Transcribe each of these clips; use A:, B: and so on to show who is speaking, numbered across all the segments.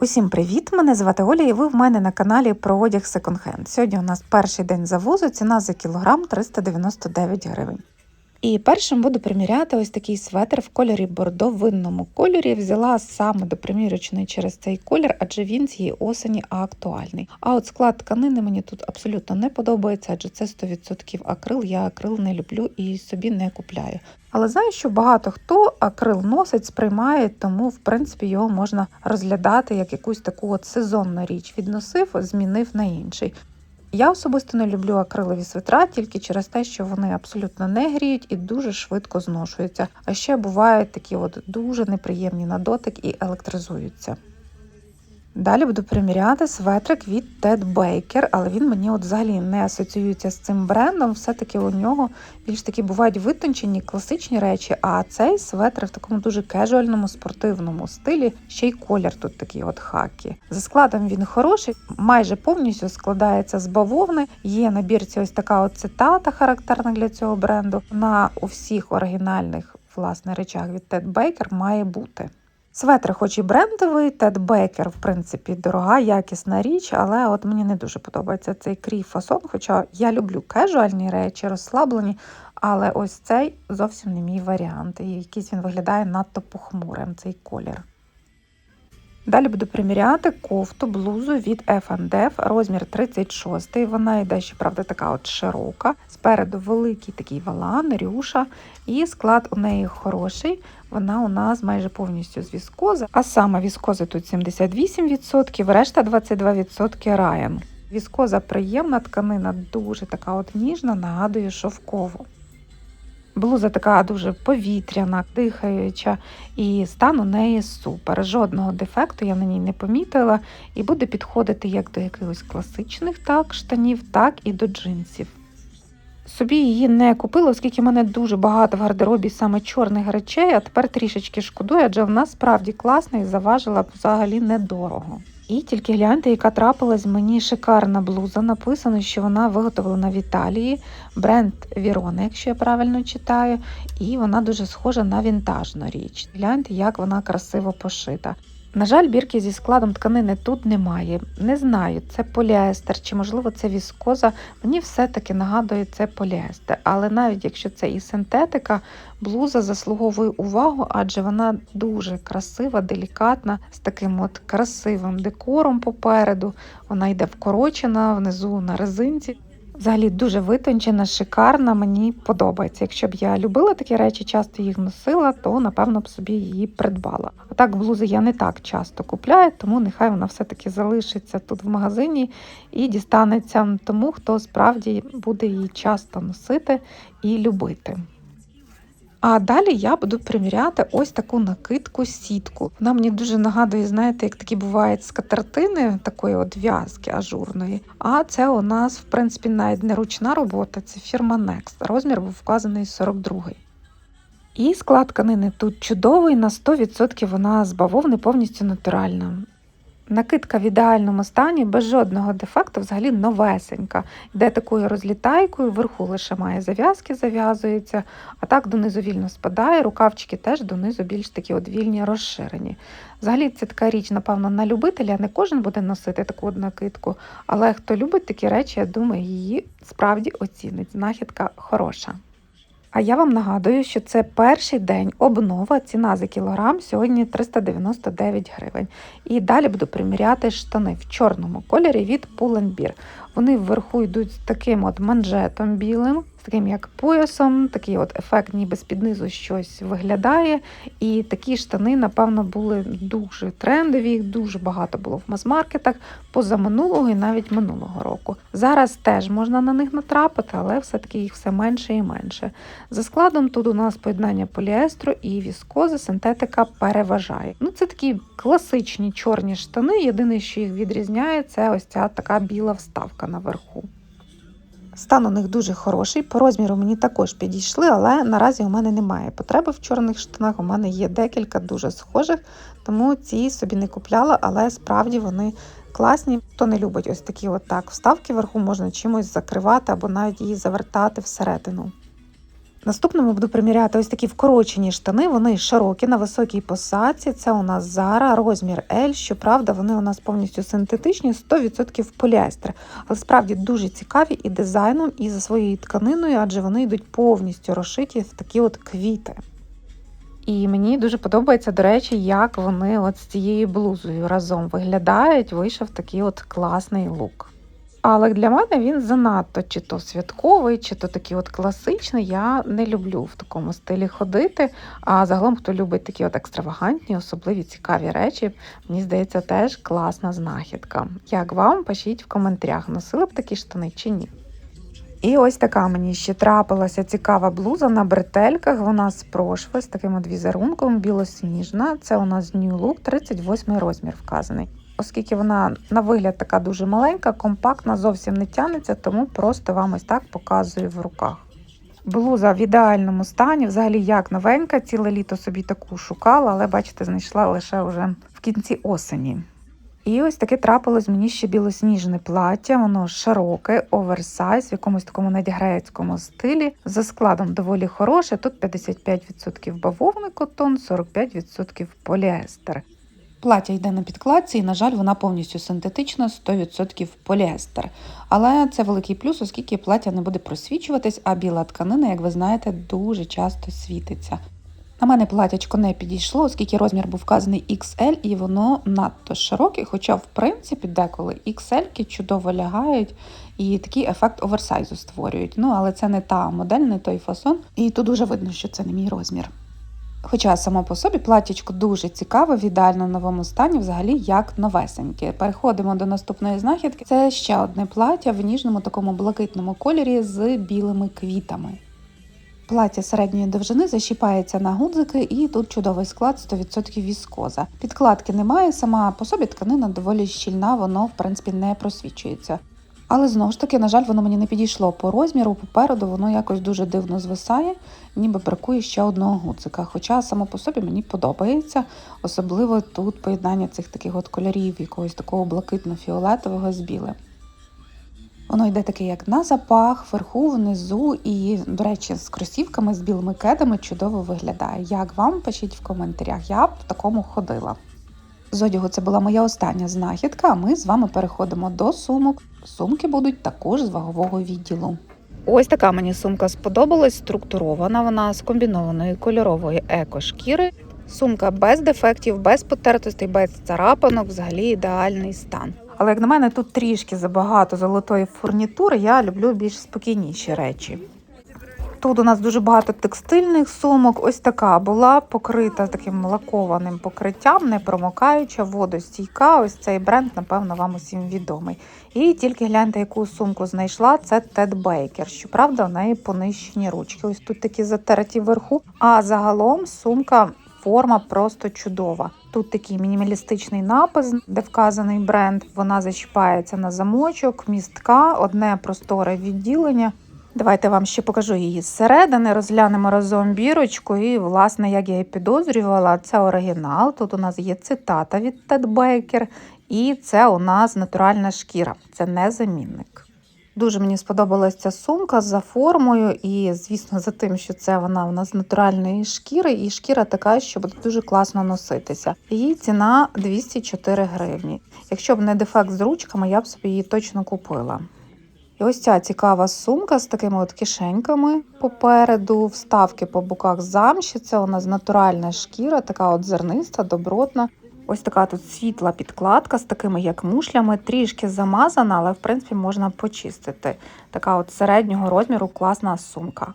A: Усім привіт! Мене звати Оля, і ви в мене на каналі про одяг секонд-хенд. Сьогодні у нас перший день завозу, ціна за кілограм 399 гривень. І першим буду приміряти ось такий светр в кольорі бордо винному кольорі. Взяла саме до примірочної через цей колір, адже він цієї осені актуальний. А от склад тканини мені тут абсолютно не подобається, адже це 100% акрил. Я акрил не люблю і собі не купляю. Але знаю, що багато хто акрил носить, сприймає, тому в принципі його можна розглядати як якусь таку от сезонну річ. Відносив, змінив на інший. Я особисто не люблю акрилові свитра тільки через те, що вони абсолютно не гріють і дуже швидко зношуються. А ще бувають такі от дуже неприємні на дотик і електризуються. Далі буду приміряти светрик від Ted Baker, але він мені от взагалі не асоціюється з цим брендом. Все-таки у нього більш такі бувають витончені класичні речі, а цей светр в такому дуже кежуальному спортивному стилі, ще й колір тут такий от хакі. За складом він хороший, майже повністю складається з бавовни. Є на бірці ось така от цитата, характерна для цього бренду. На у всіх оригінальних власне речах від Ted Baker має бути. Светр, хоч і брендовий, Тед Бекер, в принципі, дорога, якісна річ, але от мені не дуже подобається цей крій фасон. Хоча я люблю кежуальні речі, розслаблені, але ось цей зовсім не мій варіант. І якийсь він виглядає надто похмурим, цей колір. Далі буду приміряти кофту, блузу від F&F, розмір 36 Вона йде, щоправда, така от широка. Спереду великий такий валан, рюша, і склад у неї хороший. Вона у нас майже повністю з віскози, а саме віскози тут 78%, решта 22% раєн. Віскоза приємна, тканина дуже така от ніжна, нагадує шовкову. Блуза така дуже повітряна, дихаюча, і стан у неї супер. Жодного дефекту я на ній не помітила, і буде підходити як до якихось класичних так, штанів, так і до джинсів. Собі її не купила, оскільки в мене дуже багато в гардеробі саме чорних речей, а тепер трішечки шкодую, адже вона справді класна і заважила б взагалі недорого. І тільки гляньте, яка трапилась мені шикарна блуза. Написано, що вона виготовлена в Італії, бренд Вірона, якщо я правильно читаю, і вона дуже схожа на вінтажну річ. Гляньте, як вона красиво пошита. На жаль, бірки зі складом тканини тут немає. Не знаю, це поліестер чи, можливо, це віскоза. Мені все-таки нагадує це поліестер. Але навіть якщо це і синтетика, блуза заслуговує увагу, адже вона дуже красива, делікатна, з таким от красивим декором попереду. Вона йде вкорочена внизу на резинці. Взагалі дуже витончена, шикарна, мені подобається. Якщо б я любила такі речі, часто їх носила, то напевно б собі її придбала. А так блузи я не так часто купляю, тому нехай вона все-таки залишиться тут в магазині і дістанеться тому, хто справді буде її часто носити і любити. А далі я буду приміряти ось таку накидку сітку. Вона мені дуже нагадує, знаєте, як такі бувають скатертини такої от в'язки ажурної. А це у нас, в принципі, навіть не ручна робота, це фірма Next. Розмір був вказаний 42-й. І склад тканини тут чудовий, на 100% вона з бавовни повністю натуральна. Накидка в ідеальному стані, без жодного дефекту, взагалі новесенька. Йде такою розлітайкою, вверху лише має зав'язки, зав'язується, а так донизу вільно спадає, рукавчики теж донизу більш такі от вільні, розширені. Взагалі, це така річ, напевно, на любителя. Не кожен буде носити таку накидку, але хто любить такі речі, я думаю, її справді оцінить. Знахідка хороша. А я вам нагадую, що це перший день обнова, ціна за кілограм сьогодні 399 гривень. І далі буду приміряти штани в чорному кольорі від Pull&Bear. Вони вверху йдуть з таким от манжетом білим, з таким як поясом, такий от ефект, ніби з під низу щось виглядає. І такі штани, напевно, були дуже трендові, їх дуже багато було в мас-маркетах позаминулого і навіть минулого року. Зараз теж можна на них натрапити, але все-таки їх все менше і менше. За складом тут у нас поєднання поліестру і віскози, синтетика переважає. Ну, Це такі класичні чорні штани. Єдине, що їх відрізняє, це ось ця така біла вставка наверху. Стан у них дуже хороший, по розміру мені також підійшли, але наразі у мене немає потреби в чорних штанах. У мене є декілька дуже схожих, тому ці собі не купляла, але справді вони класні. Хто не любить ось такі от так вставки вверху, можна чимось закривати або навіть її завертати всередину. Наступному буду приміряти ось такі вкорочені штани. Вони широкі на високій посадці. Це у нас Zara, розмір L. Щоправда, вони у нас повністю синтетичні, 100% поліестер. Але справді дуже цікаві і дизайном, і за своєю тканиною, адже вони йдуть повністю розшиті в такі от квіти. І мені дуже подобається, до речі, як вони от з цією блузою разом виглядають. Вийшов такий от класний лук. Але для мене він занадто чи то святковий, чи то такий от класичний. Я не люблю в такому стилі ходити. А загалом, хто любить такі от екстравагантні, особливі цікаві речі, мені здається, теж класна знахідка. Як вам? Пишіть в коментарях, носили б такі штани чи ні. І ось така мені ще трапилася цікава блуза на бретельках. Вона з прошви з таким от візерунком білосніжна. Це у нас New Look, 38 розмір вказаний. Оскільки вона на вигляд така дуже маленька, компактна, зовсім не тянеться, тому просто вам ось так показую в руках. Блуза в ідеальному стані, взагалі як новенька, ціле літо собі таку шукала, але бачите, знайшла лише вже в кінці осені. І ось таке трапилось мені ще білосніжне плаття, воно широке, оверсайз, в якомусь такому надягрецькому стилі. За складом доволі хороше. Тут 55% бавовний котон, 45% поліестер. Плаття йде на підкладці, і, на жаль, вона повністю синтетична, 100% поліестер. Але це великий плюс, оскільки плаття не буде просвічуватись, а біла тканина, як ви знаєте, дуже часто світиться. На мене платячко не підійшло, оскільки розмір був вказаний XL, і воно надто широке, хоча, в принципі, деколи XL чудово лягають і такий ефект оверсайзу створюють. Ну, але це не та модель, не той фасон, і тут дуже видно, що це не мій розмір. Хоча само по собі платтячко дуже цікаве, в ідеально новому стані, взагалі як новесеньке. Переходимо до наступної знахідки. Це ще одне плаття в ніжному такому блакитному кольорі з білими квітами. Плаття середньої довжини защіпається на гудзики, і тут чудовий склад 100% віскоза. Підкладки немає, сама по собі тканина доволі щільна, воно в принципі не просвічується. Але знову ж таки, на жаль, воно мені не підійшло по розміру. Попереду воно якось дуже дивно звисає, ніби бракує ще одного гудзика. Хоча само по собі мені подобається, особливо тут поєднання цих таких от кольорів, якогось такого блакитно-фіолетового з білим. Воно йде таке, як на запах, вверху, внизу, і, до речі, з кросівками, з білими кедами чудово виглядає. Як вам пишіть в коментарях, я б в такому ходила. З одягу це була моя остання знахідка, а ми з вами переходимо до сумок. Сумки будуть також з вагового відділу. Ось така мені сумка сподобалась, структурована вона з комбінованої кольорової еко-шкіри. Сумка без дефектів, без потертостей, без царапанок, взагалі ідеальний стан. Але як на мене, тут трішки забагато золотої фурнітури, я люблю більш спокійніші речі. Тут у нас дуже багато текстильних сумок. Ось така була покрита таким лакованим покриттям, не промокаюча, водостійка. Ось цей бренд, напевно, вам усім відомий. І тільки гляньте, яку сумку знайшла. Це Тед Бейкер. Щоправда, у неї понищені ручки. Ось тут такі затерті вверху. А загалом сумка. Форма просто чудова. Тут такий мінімалістичний напис, де вказаний бренд. Вона зачіпається на замочок, містка, одне просторе відділення. Давайте вам ще покажу її зсередини, розглянемо разом бірочку. І, власне, як я і підозрювала, це оригінал. Тут у нас є цитата від Тед Бейкер, і це у нас натуральна шкіра, це не замінник. Дуже мені сподобалася ця сумка за формою, і, звісно, за тим, що це вона у нас з натуральної шкіри, і шкіра така, що буде дуже класно носитися. Її ціна 204 гривні. Якщо б не дефект з ручками, я б собі її точно купила. І ось ця цікава сумка з такими от кишеньками попереду, вставки по боках замші. Це у нас натуральна шкіра, така от зерниста, добротна. Ось така тут світла підкладка з такими як мушлями, трішки замазана, але в принципі можна почистити. Така от середнього розміру класна сумка.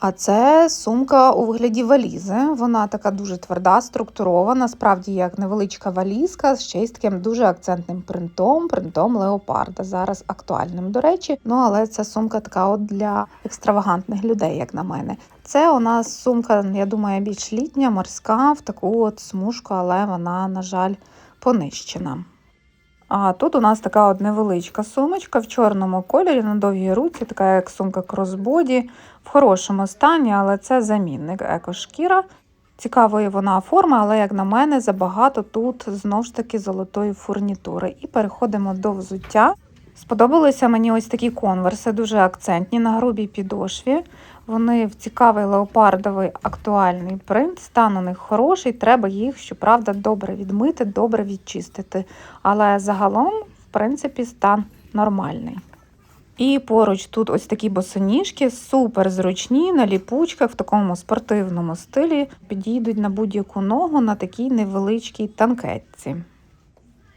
A: А це сумка у вигляді валізи. Вона така дуже тверда, структурована, справді як невеличка валізка ще й з таким дуже акцентним принтом, принтом леопарда. Зараз актуальним, до речі. Ну але ця сумка така от для екстравагантних людей, як на мене. Це у нас сумка, я думаю, більш літня, морська, в таку от смужку, але вона, на жаль, понищена. А тут у нас така от невеличка сумочка в чорному кольорі на довгій руці, така як сумка кросбоді, в хорошому стані, але це замінник екошкіра. Цікавої вона форми, але, як на мене, забагато тут знову ж таки золотої фурнітури. І переходимо до взуття. Сподобалися мені ось такі конверси, дуже акцентні на грубій підошві. Вони в цікавий леопардовий актуальний принт. Стан у них хороший, треба їх, щоправда, добре відмити, добре відчистити. Але загалом, в принципі, стан нормальний. І поруч тут ось такі босоніжки, супер зручні на ліпучках в такому спортивному стилі. Підійдуть на будь-яку ногу на такій невеличкій танкетці.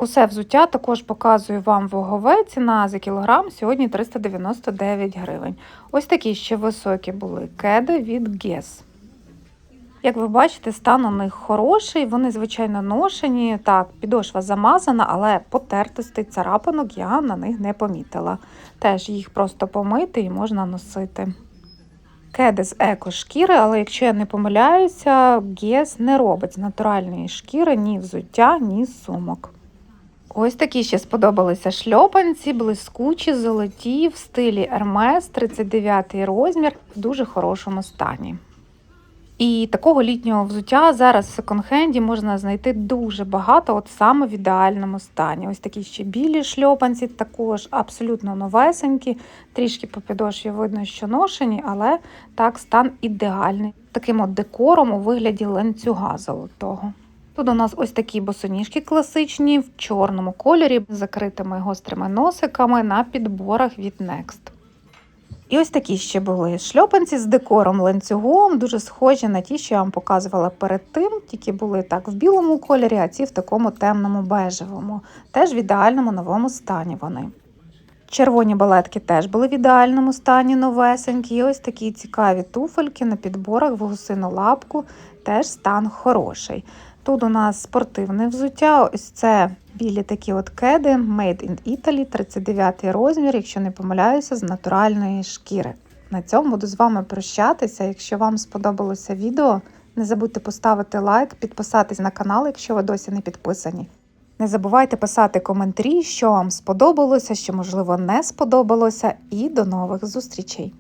A: Усе взуття також показую вам вагове. Ціна за кілограм сьогодні 399 гривень. Ось такі ще високі були кеди від Guess. Як ви бачите, стан у них хороший, вони, звичайно, ношені. Так, підошва замазана, але потертостей царапинок я на них не помітила. Теж їх просто помити і можна носити. Кеди з еко-шкіри, але якщо я не помиляюся, Guess не робить з натуральної шкіри ні взуття, ні сумок. Ось такі ще сподобалися шльопанці, блискучі, золоті, в стилі Hermes, 39 розмір, в дуже хорошому стані. І такого літнього взуття зараз в секонд-хенді можна знайти дуже багато, от саме в ідеальному стані. Ось такі ще білі шльопанці, також абсолютно новесенькі, трішки по підошві видно, що ношені, але так стан ідеальний. Таким от декором у вигляді ланцюга золотого. Тут у нас ось такі босоніжки класичні в чорному кольорі з закритими гострими носиками на підборах від Next. І ось такі ще були шльопанці з декором ланцюгом, дуже схожі на ті, що я вам показувала перед тим, тільки були так в білому кольорі, а ці в такому темному бежевому. Теж в ідеальному новому стані вони. Червоні балетки теж були в ідеальному стані новесенькі. І ось такі цікаві туфельки на підборах в гусину лапку, теж стан хороший. Тут у нас спортивне взуття. Ось це білі такі от кеди Made in Italy, 39 розмір, якщо не помиляюся, з натуральної шкіри. На цьому буду з вами прощатися. Якщо вам сподобалося відео, не забудьте поставити лайк, підписатись на канал, якщо ви досі не підписані. Не забувайте писати коментарі, що вам сподобалося, що можливо не сподобалося, і до нових зустрічей!